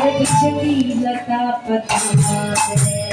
पिछली लता पता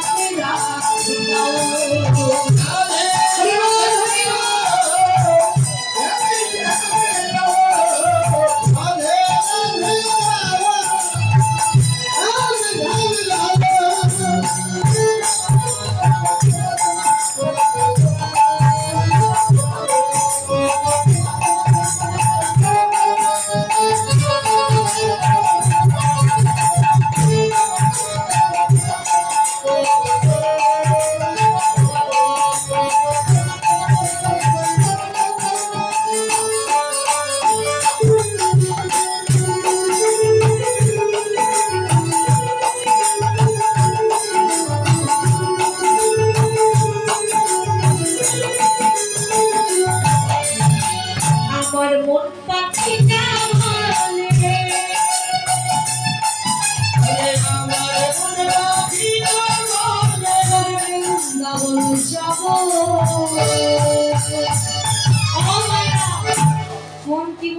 Yeah.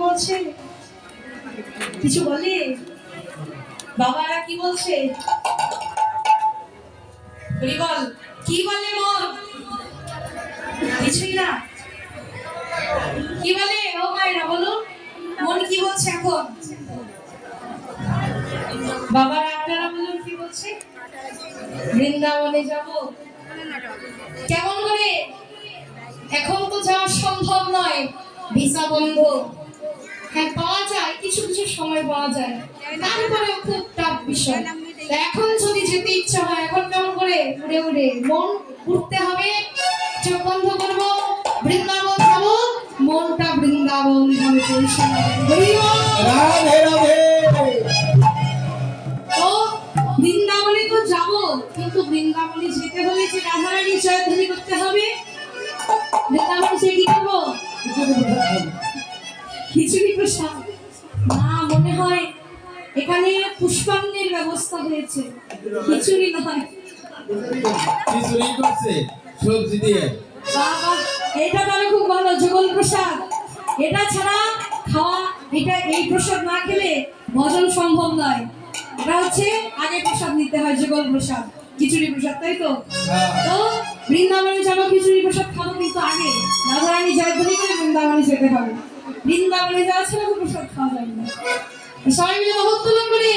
বলছে? কিছু বলে বাবারা কি বলছে? বল কি বলে? মন কিছুই না। কি বলে? ও মায়েরা, বলুন মন কি বলছে এখন? বাবারা, আপনারা বলুন কি বলছে? বৃন্দাবনে যাব। কেমন করে? এখন তো যাওয়া সম্ভব নয়। ভিসা বন্ধ। হ্যাঁ পাওয়া যায় কিছু কিছু সময় পাওয়া যায়। তারপরে খুব টাফ বিষয়। এখন যদি যেতে ইচ্ছা হয় এখন কেমন করে উড়ে উড়ে? মন উঠতে হবে চোখ বন্ধ করব বৃন্দাবন যাব মনটা বৃন্দাবন ধামে রাধে রাধে। তো বৃন্দাবনে তো যাব কিন্তু বৃন্দাবনে যেতে হলে যে রাধারানী জয়ধ্বনি করতে হবে বৃন্দাবনে সে কি করব। খিচুড়ি প্রসাদ। না মনে হয় এখানে পুষ্পান্নের ব্যবস্থা হয়েছে। খিচুড়ি নয়। খিচুড়ি করছে সবজি দিয়ে। বাবা এটা তাহলে খুব ভালো যুগল প্রসাদ। এটা ছাড়া খাওয়া এটা এই প্রসাদ না খেলে ভজন সম্ভব নয়। এটা হচ্ছে আগে প্রসাদ নিতে হয় যুগল প্রসাদ খিচুড়ি প্রসাদ তাই তো? হ্যাঁ। তো বৃন্দাবনে যাব খিচুড়ি প্রসাদ খাব কিন্তু আগে। রাধারানী জয়ধ্বনি করে বৃন্দাবনে যেতে হবে। বৃন্দাবনে যাওয়া ছিল কোনো সব খাওয়া যায় না সবাই মিলে মহত্তলন করে